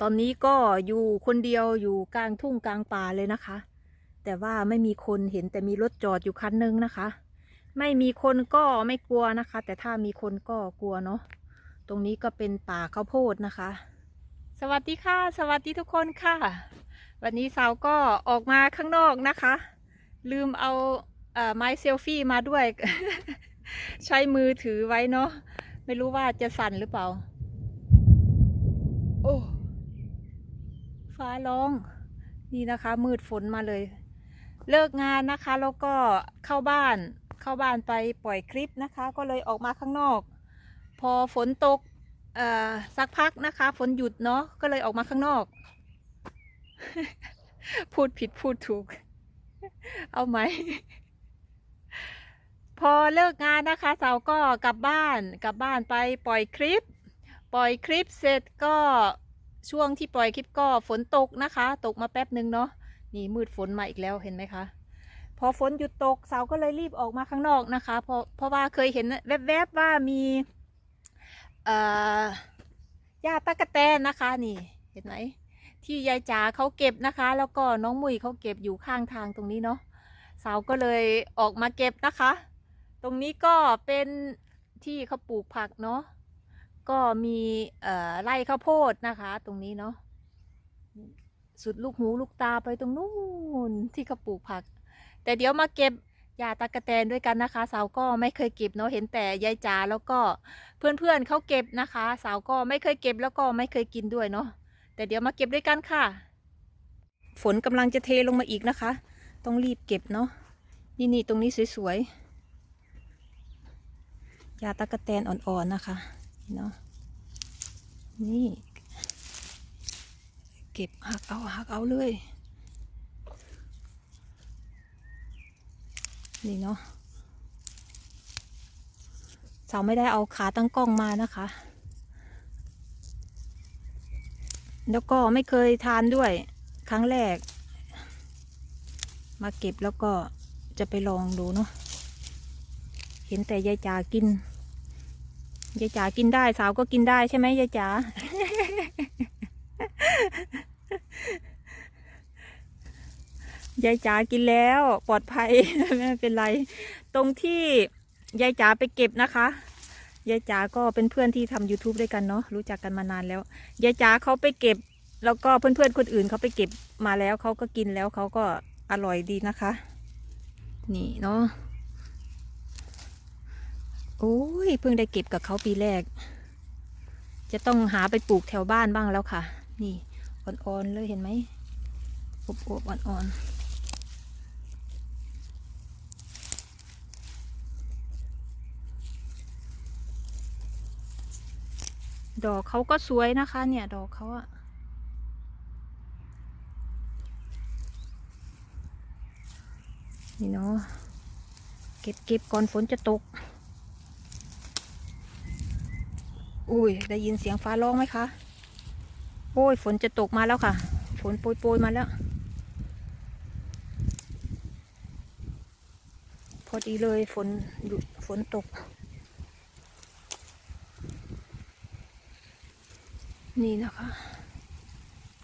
ตอนนี้ก็อยู่คนเดียวอยู่กลางทุ่งกลางป่าเลยนะคะ แต่ว่าไม่มีคนเห็นแต่มีรถจอดอยู่คันนึงนะคะ ไม่มีคนก็ไม่กลัวนะคะ แต่ถ้ามีคนก็กลัวเนาะตรงนี้ก็เป็นป่าข้าวโพดนะคะ สวัสดีค่ะ สวัสดีทุกคนค่ะ วันนี้สาวก็ออกมาข้างนอกนะคะ ลืมเอาเอไม้เซลฟี่มาด้วย ใช้มือถือไว้เนาะไม่รู้ว่าจะสั่นหรือเปล่า โอ้ ฟ้าร้อง นี่นะคะ มืดฝนมาเลย เลิกงานนะคะ แล้วก็เข้าบ้าน เข้าบ้านไปปล่อยคลิปนะคะ ก็เลยออกมาข้างนอก พอฝนตกสักพักนะคะ ฝนหยุดเนาะก็เลยออกมาข้างนอก พูดผิดพูดถูก เอาไหม พอเลิกงานนะคะสาวก็กลับบ้าน กลับบ้านไปปล่อยคลิป ปล่อยคลิปเสร็จก็ ช่วงที่ปล่อยคลิปก็ฝนตกนะคะ ตกมาแป๊บหนึ่งเนาะนี่มืดฝนมาอีกแล้วเห็นไหมคะ พอฝนหยุดตกสาวก็เลยรีบออกมาข้างนอกนะคะเพราะเพราะว่าเคยเห็นแวบๆว่ามีเอ่อหญ้าตะกะแตนนะคะนี่เห็นไหมที่ยายจ๋าเขาเก็บนะคะ แล้วก็น้องมุยเขาเก็บอยู่ข้างทางตรงนี้เนาะสาวก็เลยออกมาเก็บนะคะ ตรงนี้ก็เป็นที่เขาปลูกผักเนาะ ก็มีไร่ข้าวโพดนะคะ ตรงนี้เนาะสุดลูกหูลูกตาไปตรงนู้นที่เขาปลูกผัก แต่เดี๋ยวมาเก็บยาตะกะแตนด้วยกันนะคะ สาวก็ไม่เคยเก็บเนาะเห็นแต่ยายจ๋าแล้วก็เพื่อนๆเขาเก็บนะคะ สาวก็ไม่เคยเก็บแล้วก็ไม่เคยกินด้วยเนาะแต่เดี๋ยวมาเก็บด้วยกันค่ะ ฝนกำลังจะเทลงมาอีกนะคะ ต้องรีบเก็บเนาะนี่นี่ตรงนี้สวยๆยาตะกะแตนอ่อนๆนะคะ เนาะนี่ เก็บหักเอาหักเอาเลย นี่เนาะสาวไม่ได้เอาขาตั้งกล้องมานะคะ แล้วก็ไม่เคยทานด้วย ครั้งแรก มาเก็บแล้วก็จะไปลองดูเนาะเห็นแต่ยายจ๋ากิน ยายจ๋ากินได้สาวก็กินได้ใช่ไหมยายจ๋ายายจ๋ากินแล้วปลอดภัยไม่เป็นไร ตรงที่ยายจ๋าไปเก็บนะคะยายจ๋าก็เป็นเพื่อนที่ทำ YouTube ด้วยกันเนาะรู้จักกันมานานแล้วยายจ๋าเขาไปเก็บ แล้วก็เพื่อนๆคนอื่นเขาไปเก็บมาแล้วเขาก็กินแล้วเขาก็อร่อยดีนะคะ นี่เนาะ โอ้ยเพิ่งได้เก็บกับเขาปีแรก จะต้องหาไปปลูกแถวบ้านบ้างแล้วค่ะ นี่อ่อนๆเลยเห็นไหมอบๆอ่อนๆ ดอกเขาก็สวยนะคะ เนี่ย ดอกเขาอะนี่เนาะเก็บเก็บก่อนฝนจะตก อุ้ย ได้ยินเสียงฟ้าร้องไหมคะ โอ้ย ฝนจะตกมาแล้วค่ะ ฝนโปรยๆมาแล้ว พอดีเลยฝนหยุดฝนตก นี่นะคะ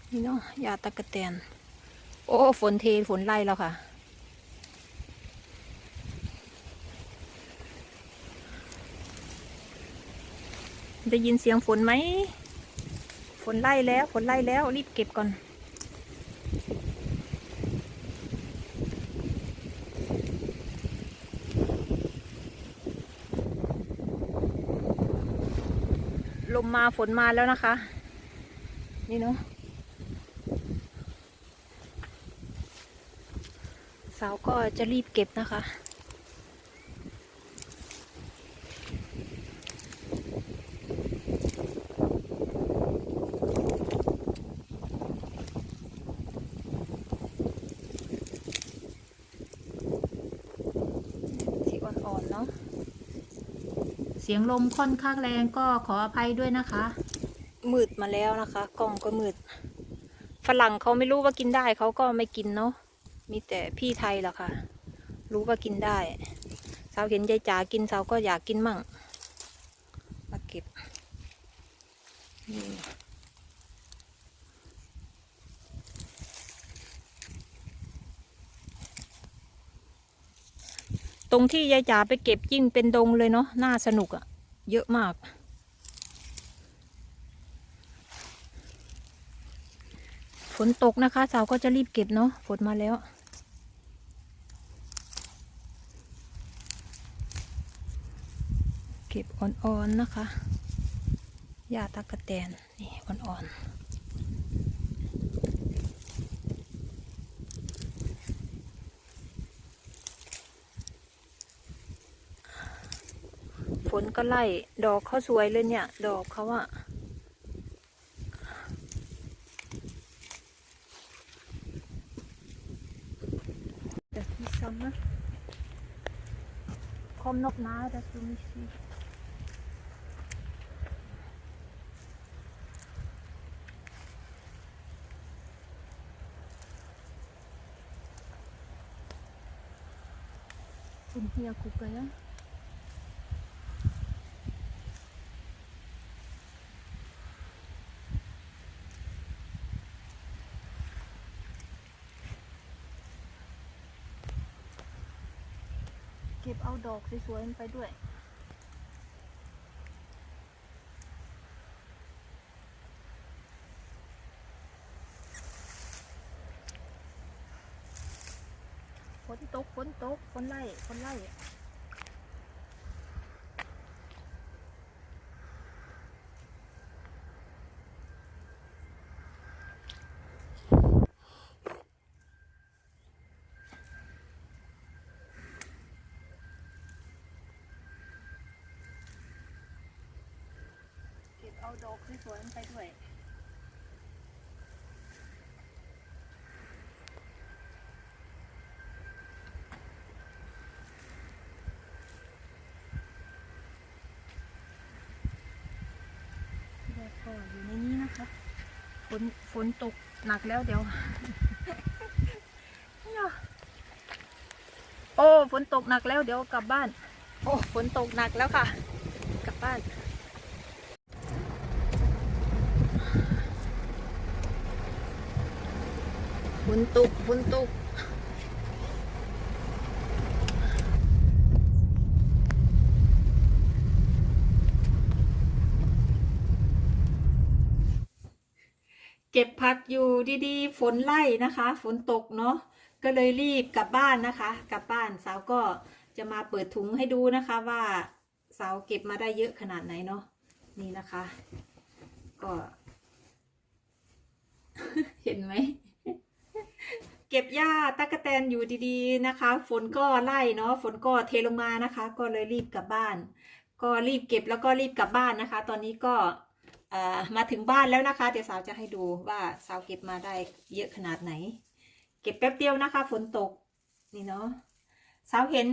นี่เนาะยาตะกะแตน โอ้ ฝนเทฝนไล่แล้วค่ะ ได้ยินเสียงฝนไหม ฝนไล่แล้ว ฝนไล่แล้ว รีบเก็บก่อน ลมมาฝนมาแล้วนะคะ นี่เนาะสาวก็จะรีบเก็บนะคะ สีอ่อนๆเนาะ เสียงลมค่อนข้างแรงก็ขออภัยด้วยนะคะ มืดมาแล้วนะคะ กล้องก็มืด ฝรั่งเขาไม่รู้ว่ากินได้เขาก็ไม่กินเนาะ มีแต่พี่ไทยแหละค่ะ รู้ว่ากินได้ สาวเห็นยายจ๋ากินสาวก็อยากกินมั่ง มาเก็บนี่ ตรงที่ยายจ๋าไปเก็บยิ่งเป็นดงเลยเนาะน่าสนุกอะ่ะเยอะมาก ฝนตกนะคะ สาวก็จะรีบเก็บเนาะฝนมาแล้ว เก็บอ่อนๆนะคะหญ้าตะกะแตนนี่อ่อนๆ นก็ไล่ ดอกเขาสวยเลยเนี่ย ดอกเขาอะแต่ที่ซ้ำนะคมนกน้าแต่ตัวม่ชีคุณเฮียคุกกยั เอาดอกสวยๆมันไปด้วย ฝนตกฝนตกฝนไล่ฝนไล่ เอาดอกสวยๆมันไปด้วย ก็อยู่ในนี้นะคะฝนฝนตกหนักแล้วเดี๋ยว โอ้ฝนตกหนักแล้วเดี๋ยวกลับบ้าน โอ้ฝนตกหนักแล้วค่ะ กลับบ้าน ฝนตกฝนตกเก็บผักอยู่ดีๆ ฝนไล่นะคะ ฝนตกเนาะก็เลยรีบกลับบ้านนะคะ กลับบ้านสาวก็จะมาเปิดถุงให้ดูนะคะว่าสาวเก็บมาได้เยอะขนาดไหนเนาะนี่นะคะ ก็ เห็นไหม เก็บหญ้าตะกะแตนอยู่ดีๆนะคะ ฝนก็ไล่เนาะฝนก็เทลงมานะคะ ก็เลยรีบกลับบ้าน ก็รีบเก็บแล้วก็รีบกลับบ้านนะคะ ตอนนี้ก็มาถึงบ้านแล้วนะคะ เดี๋ยวสาวจะให้ดูว่าสาวเก็บมาได้เยอะขนาดไหน เก็บแป๊บเดียวนะคะ ฝนตกนี่เนาะสาวเห็น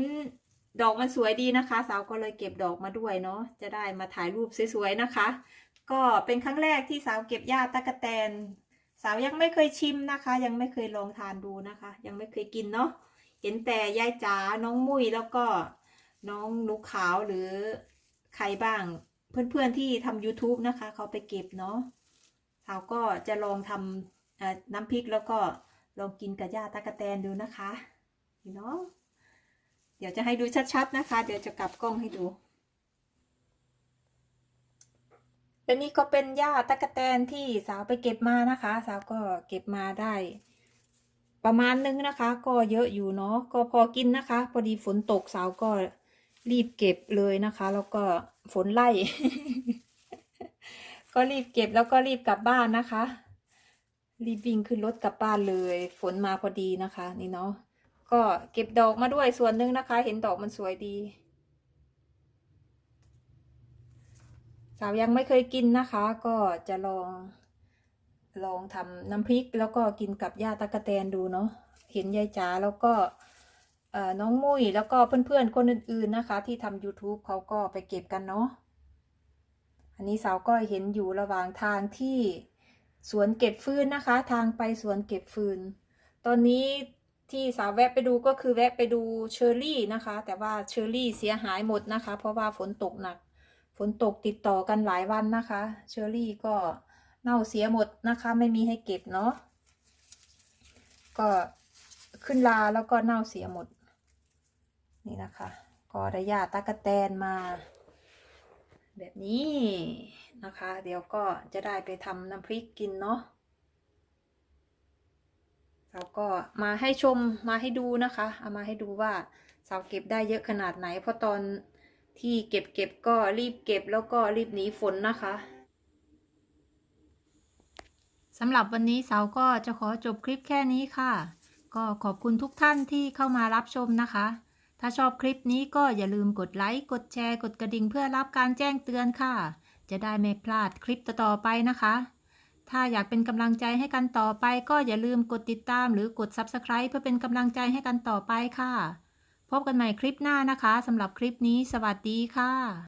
ดอกมันสวยดีนะคะ สาวก็เลยเก็บดอกมาด้วยเนาะจะได้มาถ่ายรูปสวยๆนะคะ ก็เป็นครั้งแรกที่สาวเก็บหญ้าตะกะแตน สาวยังไม่เคยชิมนะคะ ยังไม่เคยลองทานดูนะคะ ยังไม่เคยกินเนาะเห็นแต่ยายจ๋าน้องมุ้ยแล้วก็น้องนุกขาวหรือใครบ้าง เพื่อนๆที่ทำ YouTube นะคะ เขาไปเก็บเนาะเขาก็จะลองทำน้ำพริกแล้วก็ลองกินกับย่าตะกะแตนดูนะคะเนาะเดี๋ยวจะให้ดูชัดๆนะคะ เดี๋ยวจะกลับกล้องให้ดู และนี่ก็เป็นหญ้าตะกะแตนที่สาวไปเก็บมานะคะ สาวก็เก็บมาได้ ประมาณนึงนะคะ ก็เยอะอยู่เนาะก็พอกินนะคะ พอดีฝนตกสาวก็รีบเก็บเลยนะคะ แล้วก็ฝนไล่ ก็รีบเก็บแล้วก็รีบกลับบ้านนะคะ รีบวิ่งขึ้นรถกลับบ้านเลย ฝนมาพอดีนะคะ นี่เนาะก็เก็บดอกมาด้วยส่วนหนึ่งนะคะ เห็นดอกมันสวยดี สาวยังไม่เคยกินนะคะ ก็จะลอง ลองทำน้ำพริกแล้วก็กินกับย่าตะกะแตนดูเนาะเห็นยายจ๋าแล้วก็น้องมุ้ยแล้วก็เพื่อนๆคนอื่นๆนะคะ ที่ทำ YouTube เขาก็ไปเก็บกันเนาะอันนี้สาวก็เห็นอยู่ระหว่างทางที่สวนเก็บฟืนนะคะ ทางไปสวนเก็บฟืน ตอนนี้ที่สาวแวะไปดูก็คือแวะไปดูเชอร์รี่นะคะ แต่ว่าเชอร์รี่เสียหายหมดนะคะ เพราะว่าฝนตกหนัก ฝนตกติดต่อกันหลายวันนะคะ เชอรี่ก็เน่าเสียหมดนะคะ ไม่มีให้เก็บเนาะก็ขึ้นลาแล้วก็เน่าเสียหมด นี่นะคะ ก็ได้ยาตากะแตนมา แบบนี้นะคะ เดี๋ยวก็จะได้ไปทำน้ำพริกกินเนาะเราก็มาให้ชมมาให้ดูนะคะ เอามาให้ดูว่าสาวเก็บได้เยอะขนาดไหน เพราะตอน ที่เก็บเก็บก็รีบเก็บแล้วก็รีบหนีฝนนะคะสำหรับวันนี้สาวก็จะขอจบคลิปแค่นี้ค่ะ ก็ขอบคุณทุกท่านที่เข้ามารับชมนะคะ ถ้าชอบคลิปนี้ก็อย่าลืมกดไลค์ กดแชร์ กดกระดิ่งเพื่อรับการแจ้งเตือนค่ะ จะได้ไม่พลาดคลิปต่อๆไปนะคะ ถ้าอยากเป็นกำลังใจให้กันต่อไป ก็อย่าลืมกดติดตามหรือกด Subscribe เพื่อเป็นกำลังใจให้กันต่อไปค่ะ พบกันใหม่คลิปหน้านะคะสำหรับคลิปนี้ สวัสดีค่ะ